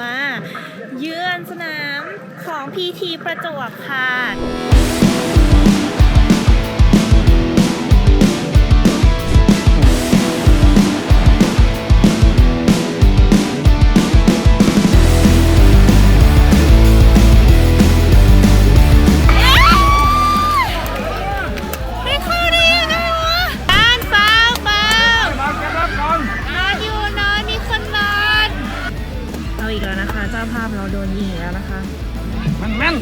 มา เยือนสนามของพีทีประจวบค่ะ กม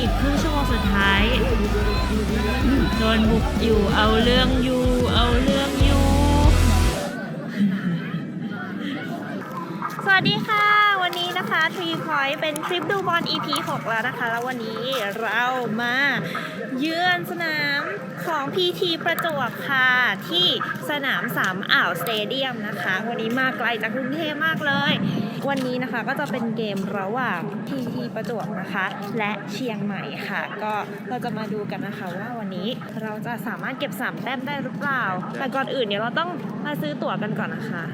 อีกครึ่งชั่วโมงสุดท้ายโดนบุกอยู่เอาเรื่องอยู่ อยเป็นคลิปดูบอล EP 6 แล้วนะคะ แล้ววันนี้เรามาเยือนสนามของ PT ประจวบค่ะ ที่สนามสามอ่าวสเตเดียมนะคะ วันนี้มาไกลจากกรุงเทพมากเลย วันนี้นะคะก็จะเป็นเกมระหว่าง PT ประจวบนะคะ และเชียงใหม่ค่ะ ก็เราจะมาดูกันนะคะว่าวันนี้เราจะสามารถเก็บ3แต้มได้หรือเปล่า แต่ก่อนอื่นเดี๋ยวเราต้องมาซื้อตั๋วกันก่อนนะคะ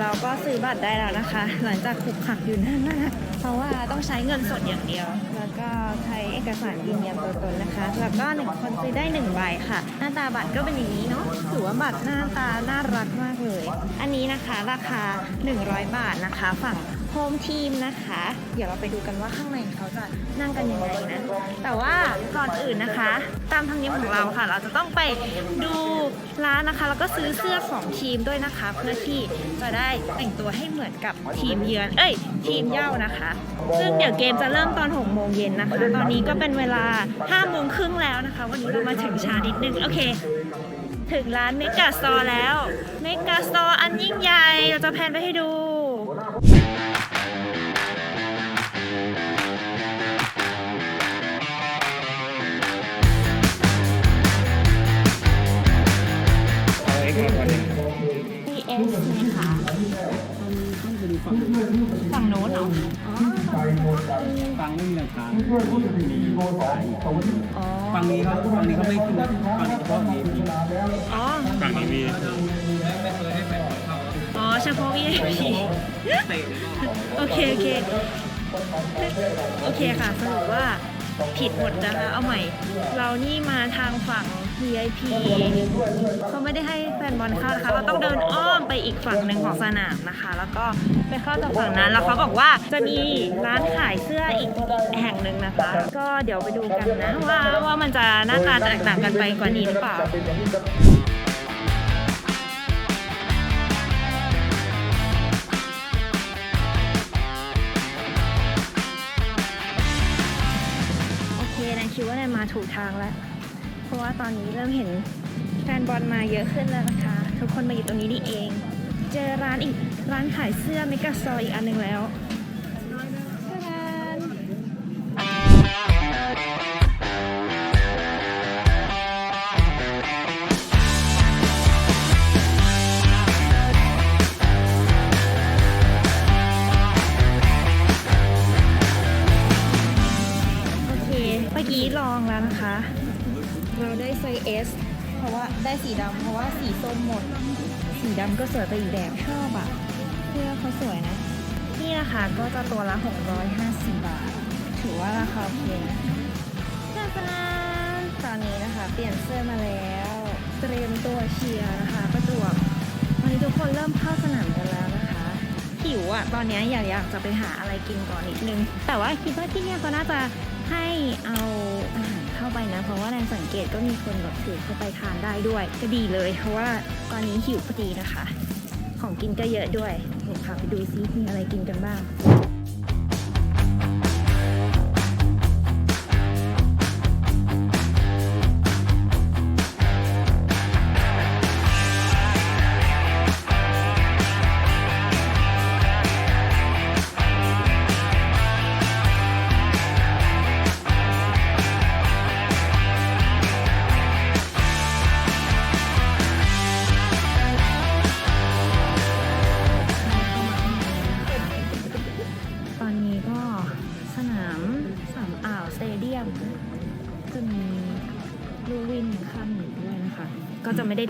เราก็ซื้อบัตรได้แล้วนะคะ หลังจากคุกขักอยู่นั่นนะเพราะว่าต้องใช้เงินสดอย่างเดียว แล้วก็ใช้เอกสารยืนยันตัวตนนะคะ แล้วก็หนึ่งคนซื้อได้หนึ่งใบค่ะ หน้าตาบัตรก็เป็นอย่างนี้เนาะถือว่าบัตรหน้าตาน่ารักมากเลย อันนี้นะคะราคา 100 บาทนะคะ ฝั่ง โฮมทีมนะคะ เดี๋ยวเราไปดูกันว่าข้างในเขาจะนั่งกันยังไงนะ แต่ว่าก่อนอื่นนะคะ ตามทางเนียมของเราค่ะ เราจะต้องไปดูร้านนะคะ แล้วก็ซื้อเสื้อของทีมด้วยนะคะ เพื่อที่จะได้แต่งตัวให้เหมือนกับทีมเยือน เอ้ย ทีมเย่านะคะ ซึ่งเดี๋ยวเกมจะเริ่มตอน6โมงเย็นนะคะ ตอนนี้ก็เป็นเวลา5โมงครึ่งแล้วนะคะ วันนี้เรามาถึงช้านิดนึง โอเคถึงร้านเมกาสตอร์แล้ว เมกาสตอร์อันยิ่งใหญ่ เราจะแพนไปให้ดู ฝั่งโน้นเหรอฟังไม่มีราคามีสายฟังนี้เขาฟังนี้เขาไม่ขึ้นฟังนี้เฉพาะมีมีอ๋อ ฝั่งนี้มีอ๋อเฉพาะ VIP โอเค โอเค โอเคค่ะสรุปว่า ผิดหมดนะคะ เอาใหม่ เรานี่มาทางฝั่ง VIP เขาไม่ได้ให้แฟนบอลเข้านะคะ เราต้องเดินอ้อมไปอีกฝั่งหนึ่งของสนามนะคะ แล้วก็ไปเข้าจากฝั่งนั้น แล้วเขาบอกว่าจะมีร้านขายเสื้ออีกแห่งหนึ่งนะคะ ก็เดี๋ยวไปดูกันนะว่าว่ามันจะหน้าตาแตกต่างกันไปกว่านี้หรือเปล่า ถูกทางแล้ว เพราะว่าตอนนี้เริ่มเห็นแฟนบอลมาเยอะขึ้นแล้วนะคะ ทุกคนมาอยู่ตรงนี้นี่เอง เจอร้านอีกร้านขายเสื้อเมกาซอยอีกอันหนึ่งแล้ว S เพราะว่าได้สีดำเพราะว่าสีส้มหมด สีดำก็สวยไปอีกแบบชอบอะเสื้อเขาสวยนะ นี่นะคะก็จะตัวละ 650 บาท ถือว่าราคาโอเคนะจ้าจ้าตอนนี้นะคะ เปลี่ยนเสื้อมาแล้วเตรียมตัวเชียร์นะคะประจวบวันนี้ทุกคนเริ่มเข้าสนามกันแล้วนะคะหิวอะตอนนี้อยากอยากจะไปหาอะไรกินก่อนนิดนึง แต่ว่าคิดว่าที่เนี่ยเขาน่าจะให้เอาอาหารเข้า ไปนะ เพราะว่าในสังเกตก็มีคนแบบถือเข้าไปทานได้ด้วย ก็ดีเลย เพราะว่าตอนนี้หิวพอดีนะคะ ของกินก็เยอะด้วยเดี๋ยวพาไปดูซิมีอะไรกินกันบ้าง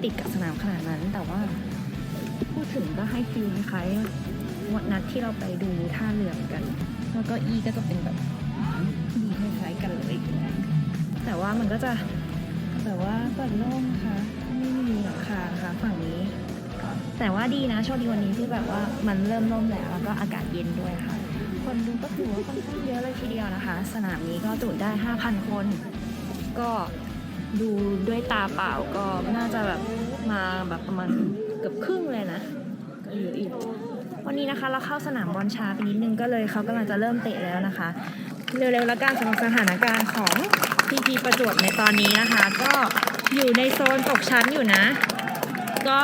ติดกับสนามขนาดนั้น แต่ว่าพูดถึงก็ให้ฟิลคล้ายๆวันนัดที่เราไปดูท่าเรือกัน แล้วก็อีก็จะเป็นแบบอีคล้ายๆกันเลย แต่ว่ามันก็จะแบบว่าเปิดโล่งนะคะไม่มีหลังคาค่ะฝั่งนี้ แต่ว่าดีนะโชคดีวันนี้ที่แบบว่ามันเริ่มร่มแล้วแล้วก็อากาศเย็นด้วยค่ะ คนดูก็ถือว่าค่อนข้างเยอะเลยทีเดียวนะคะ สนามนี้ก็จุได้ 5,000 คน ก็ ดูด้วยตาเปล่าก็น่าจะแบบมาแบบประมาณเกือบครึ่งเลยนะก็เยอะอีก วันนี้นะคะเราเข้าสนามบอลช้าไปนิดนึงก็เลยเขากำลังจะเริ่มเตะแล้วนะคะ เร็วๆแล้วกันสำหรับสถานการณ์ของพีพีประจวบในตอนนี้นะคะ ก็อยู่ในโซนตกชั้นอยู่นะ ก็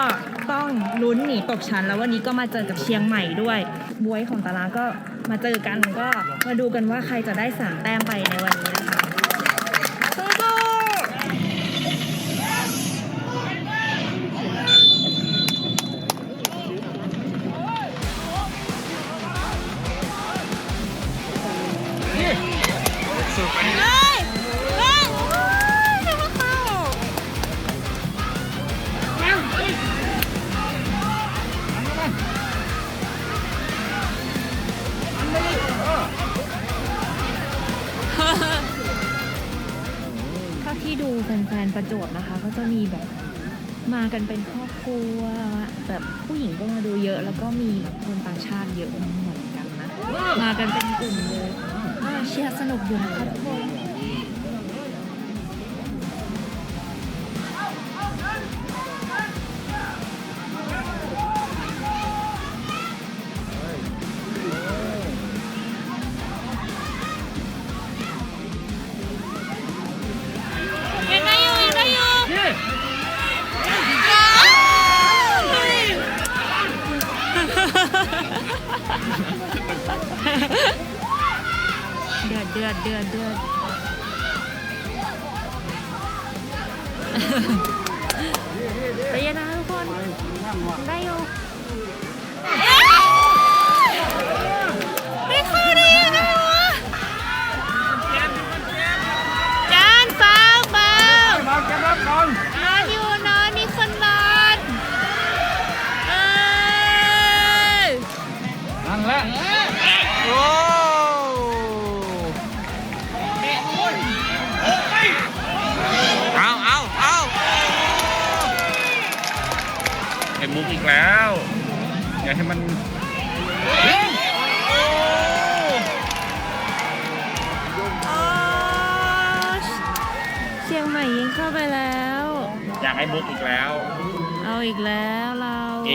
ต้องลุ้นหนีตกชั้นแล้ววันนี้ก็มาเจอกับเชียงใหม่ด้วยบวยของตารางก็มาเจอกันก็มาดูกันว่าใครจะได้สามแต้มไปในวันนี้นะคะ ฟนๆประจวบนะคะ ก็จะมีแบบมากันเป็นครอบครัวแบบผู้หญิงก็มาดูเยอะ แล้วก็มีแบบคนต่างชาติเยอะเหมือนกันนะมากันเป็นกลุ่มเลยเชียร์สนุกอยู่นะคะทุกคน เดือดเดือดเดือดเดือดไปยันนะทุกคนได้อยู่ไม่เข้าได้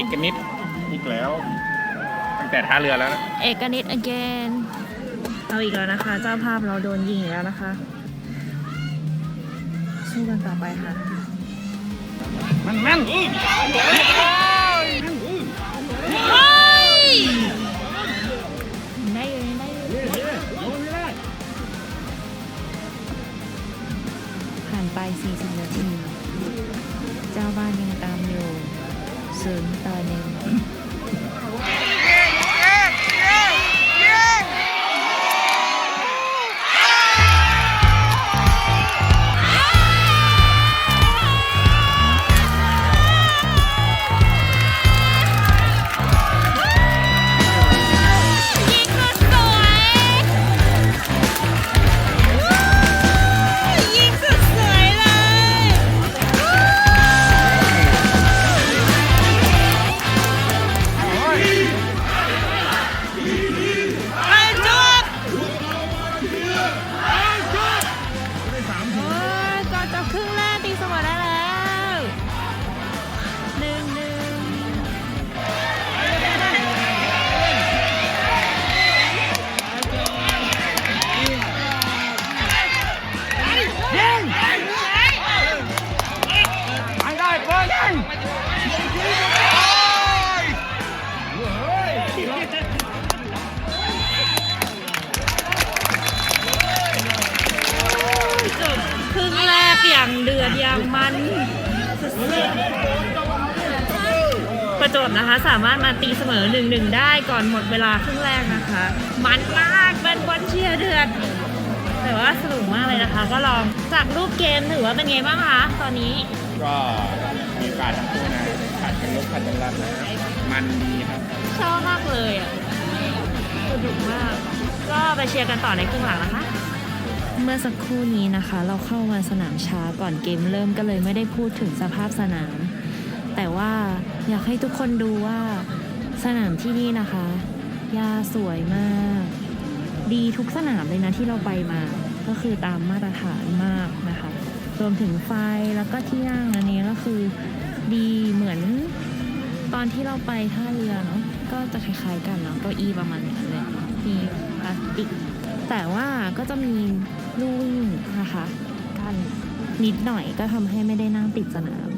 อกนิดอีกแล้ว ตั้งแต่ท่าเรือแล้วนะเอกนิด again เอาอีกแล้วนะคะ เจ้าภาพเราโดนยิงอีกแล้วนะคะสู้กันต่อไปค่ะ มันแม่นเฮ้ยได้อยู่ได้อยู่ผ่านไป 40 นาที เจ้าบ้านยังตาม อยู่ศูน ประจวบนะคะ สามารถมาตีเสมอหนึ่งหนึ่งได้ก่อนหมดเวลาครึ่งแรกนะคะ มันมากเป็นบอลเชียร์เดือดแต่ว่าสนุกมากเลยนะคะ ก็ลองจากรูปเกมถือว่าเป็นไงบ้างคะตอนนี้ก็รยากาศทั้งคู่นะผัดกันลุกผัดกันรับนะมันดีครับชอบมากเลยอะสนุกมาก ก็ไปเชียร์กันต่อในครึ่งหลังนะคะเมื่อสักครู่นี้นะคะ เราเข้ามาสนามช้าก่อนเกมเริ่มก็เลยไม่ได้พูดถึงสภาพสนาม แต่ว่า อยากให้ทุกคนดูว่าสนามที่นี่นะคะหญ้าสวยมาก ดีทุกสนามเลยนะที่เราไปมา ก็คือตามมาตรฐานมากนะคะ รวมถึงไฟแล้วก็ที่นั่งอันนี้ก็คือดีเหมือนตอนที่เราไปท่าเรือเนาะก็จะคล้ายๆกันเนาะเก้าอี้ประมาณนั้เลยมีพลาสติก แต่ว่าก็จะมีลู่วิ่งนะคะ กันนิดหน่อยก็ทำให้ไม่ได้นั่งติดสนาม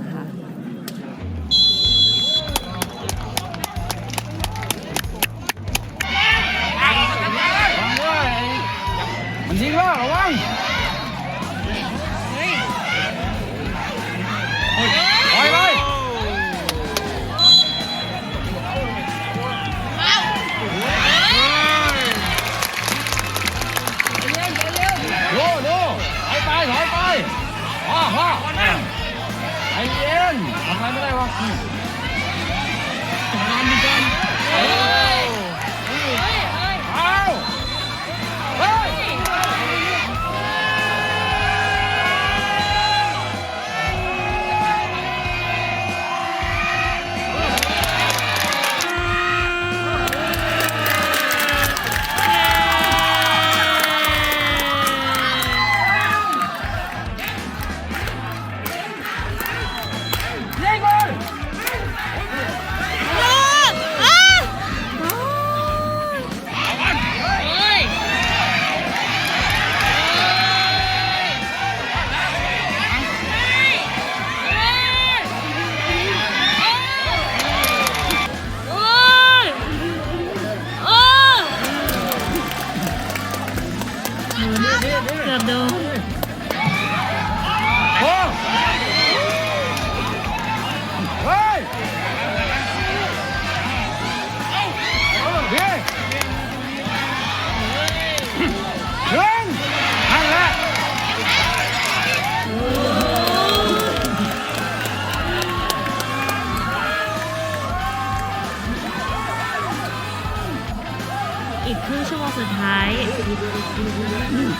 อีกครึ่งชั่วโมงสุดท้าย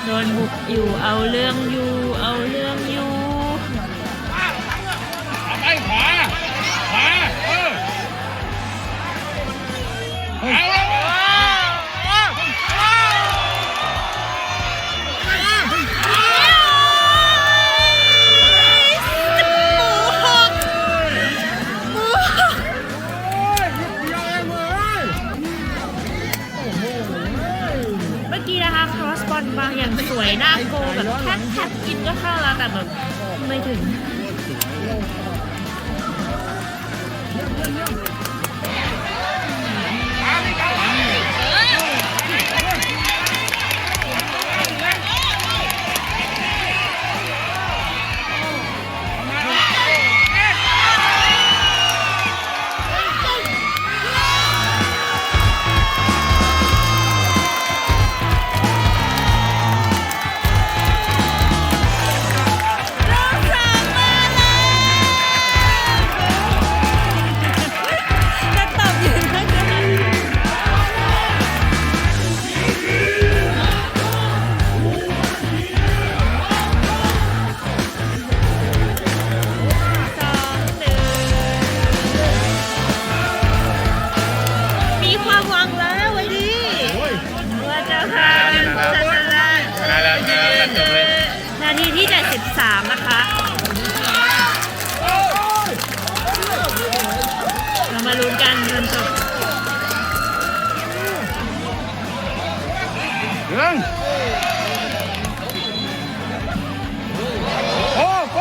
โดนบุกอยู่เอาเรื่องอยู่ เอาเรื่องอยู่ คอกี้นะคะ cross บอลบางอย่างสวยหน้าโกแบบแทบแทบกินก็เข้าแล้วแต่แบบไม่ถึง งโอ้โห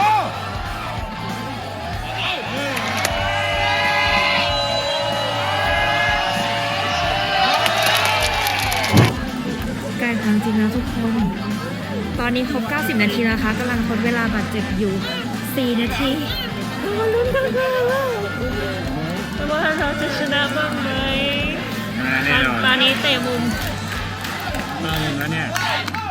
ใกล้ความจริงแล้วทุกคน ตอนนี้ครบ 90 นาทีแล้วนะคะกำลังทดเวลาบาดเจ็บอยู่ 4 นาทีเรามาลุ้นกันค่ะว่าเราจะชนะบ้างไหมแน่นอนตอนนี้เตะมุม Nhanh!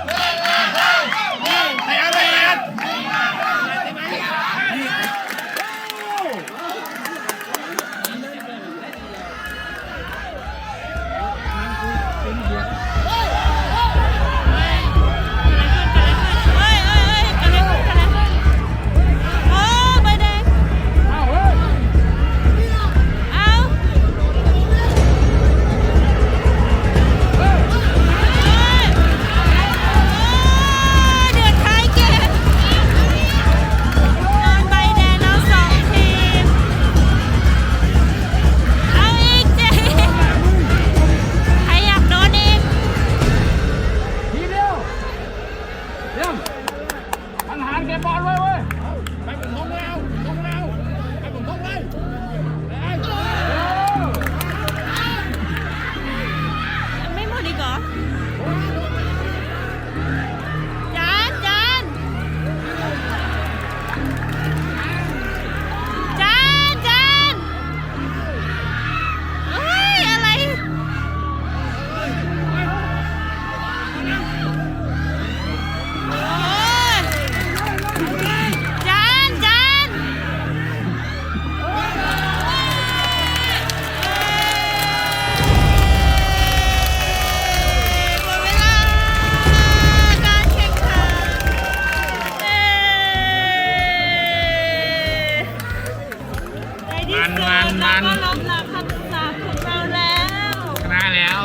มันมันมันกผับมลาคำสาปของเราแล้วชนะแล้ว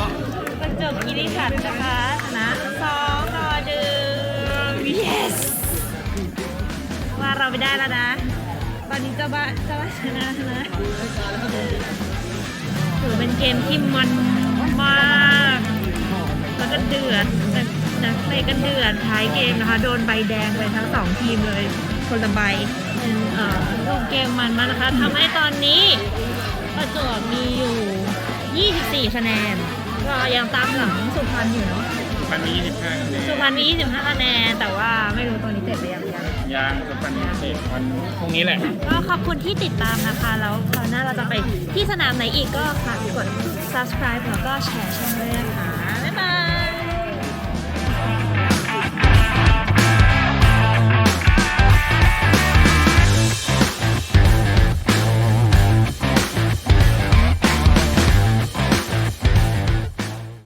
บรรจบกิริสันนะคะชนะสองต่อหนึ่ง yes ว่าเราไปได้แล้วนะ ตอนนี้เจ้าบ้าเจ้าบ้าชนะนะถือเป็นเกมที่มันมากแล้วก็เดือดแต่นักเตะก็เดือดท้ายเกมนะคะ โดนใบแดงไปทั้งสองทีมเลยคนละใบ เอ่อรูปเกมมันมากนะคะทำให้ตอนนี้ประจวบมีอยู่ 24 คะแนน ก็ยังตามหลังสุพรรณอยู่เนาะมันมี25คะแนนสุพรรณมี 25 คะแนน แต่ว่าไม่รู้ตอนนี้เสร็จหรือยังยัง ยางสุพรรณเศษวันพรุ่งนี้แหละ ก็ขอบคุณที่ติดตามนะคะ แล้วคราวหน้าเราจะไปที่สนามไหนอีกก็ฝากกด subscribe แล้วก็แชร์ช่องด้วยนะคะ